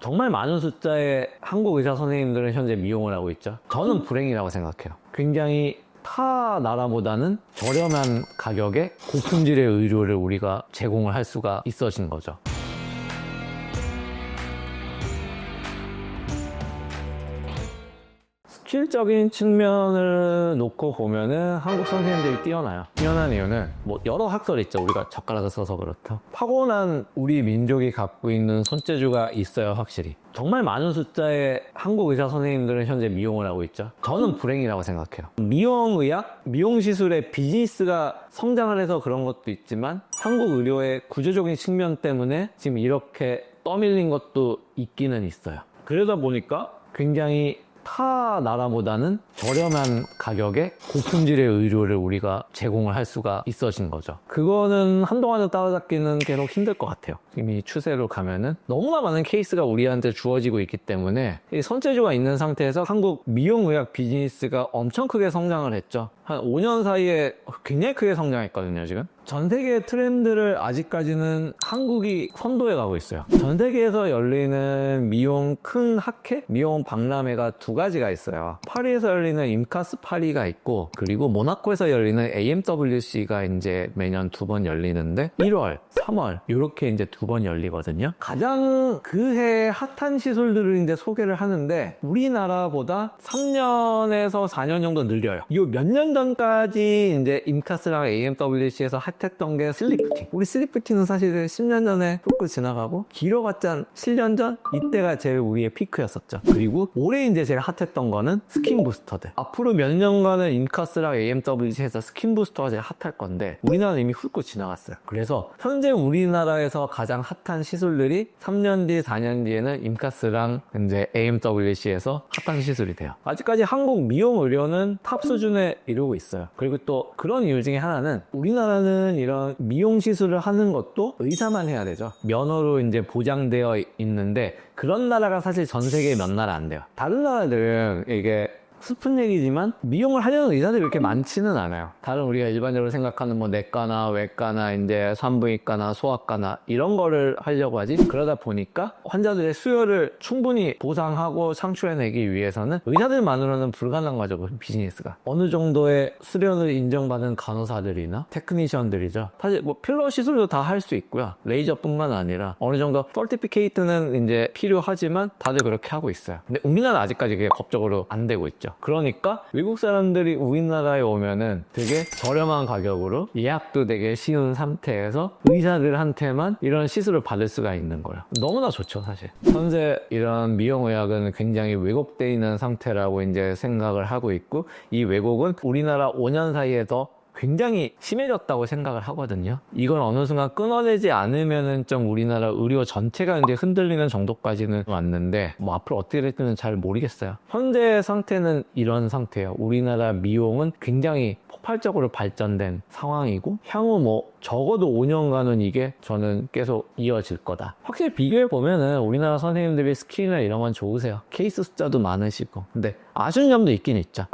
정말 많은 숫자의 한국 의사 선생님들은 현재 미용을 하고 있죠. 저는 불행이라고 생각해요. 굉장히 타 나라보다는 저렴한 가격에 고품질의 의료를 우리가 제공을 할 수가 있어진 거죠. 스킬적인 측면을 놓고 보면은 한국 선생님들이 뛰어나요. 뛰어난 이유는 뭐 여러 학설 있죠. 우리가 젓가락을 써서 그렇다. 타고난 우리 민족이 갖고 있는 손재주가 있어요, 확실히. 정말 많은 숫자의 한국 의사 선생님들은 현재 미용을 하고 있죠. 저는 불행이라고 생각해요. 미용의학, 미용시술의 비즈니스가 성장을 해서 그런 것도 있지만 한국 의료의 구조적인 측면 때문에 지금 이렇게 떠밀린 것도 있기는 있어요. 그러다 보니까 굉장히 타 나라보다는 저렴한 가격에 고품질의 의료를 우리가 제공을 할 수가 있어진 거죠. 그거는 한동안은 따라잡기는 계속 힘들 것 같아요. 이미 추세로 가면은 너무나 많은 케이스가 우리한테 주어지고 있기 때문에 이 손재주가 있는 상태에서 한국 미용의학 비즈니스가 엄청 크게 성장을 했죠. 한 5년 사이에 굉장히 크게 성장했거든요, 지금. 전 세계 트렌드를 아직까지는 한국이 선도해 가고 있어요. 전 세계에서 열리는 미용 큰 학회, 미용 박람회가 두 가지가 있어요. 파리에서 열리는 임카스 파리가 있고, 그리고 모나코에서 열리는 AMWC가 이제 매년 두 번 열리는데, 1월, 3월, 이렇게 이제 두 번 열리거든요. 가장 그해 핫한 시술들을 이제 소개를 하는데, 우리나라보다 3년에서 4년 정도 늘려요. 이 몇 년 전까지 이제 임카스랑 AMWC에서 핫했던 게 슬리프팅. 우리 슬리프팅은 사실 10년 전에 뚫고 지나가고, 길어봤자 7년 전? 이때가 제일 우리의 피크였었죠. 그리고 올해 이제 제일 핫했던 거는 스킨 부스터 들. 앞으로 몇 년간은 인카스랑 AMWC에서 스킨 부스터가 제일 핫할 건데, 우리나라는 이미 훑고 지나갔어요. 그래서 현재 우리나라에서 가장 핫한 시술들이 3년 뒤, 4년 뒤에는 임카스랑 이제 AMWC에서 핫한 시술이 돼요. 아직까지 한국 미용 의료는 탑 수준에 이르고 있어요. 그리고 또 그런 이유 중에 하나는 우리나라는 이런 미용 시술을 하는 것도 의사만 해야 되죠. 면허로 이제 보장되어 있는데 그런 나라가 사실 전 세계에 몇 나라 안 돼요. 다른 나라들은 이게 슬픈 얘기지만 미용을 하려는 의사들이 그렇게 많지는 않아요. 다른 우리가 일반적으로 생각하는 뭐 내과나 외과나 이제 산부인과나 소아과나 이런 거를 하려고 하지. 그러다 보니까 환자들의 수요를 충분히 보상하고 창출해내기 위해서는 의사들만으로는 불가능한 거죠 그 비즈니스가. 어느 정도의 수련을 인정받은 간호사들이나 테크니션들이죠. 사실 뭐 필러 시술도 다 할 수 있고요. 레이저뿐만 아니라 어느 정도 펄티피케이트는 이제 필요하지만 다들 그렇게 하고 있어요. 근데 우리나라 아직까지 그게 법적으로 안 되고 있죠 그러니까 외국 사람들이 우리나라에 오면은 되게 저렴한 가격으로 예약도 되게 쉬운 상태에서 의사들한테만 이런 시술을 받을 수가 있는 거예요. 너무나 좋죠, 사실. 현재 이런 미용의학은 굉장히 왜곡되어 있는 상태라고 이제 생각을 하고 있고 이 왜곡은 우리나라 5년 사이에 더 굉장히 심해졌다고 생각을 하거든요. 이걸 어느 순간 끊어내지 않으면은 좀 우리나라 의료 전체가 이제 흔들리는 정도까지는 왔는데 뭐 앞으로 어떻게 될지는 잘 모르겠어요. 현재 상태는 이런 상태예요. 우리나라 미용은 굉장히 폭발적으로 발전된 상황이고 향후 뭐 적어도 5년간은 이게 저는 계속 이어질 거다. 확실히 비교해 보면은 우리나라 선생님들이 스킬이나 이런 건 좋으세요. 케이스 숫자도 많으시고. 근데 아쉬운 점도 있긴 있죠.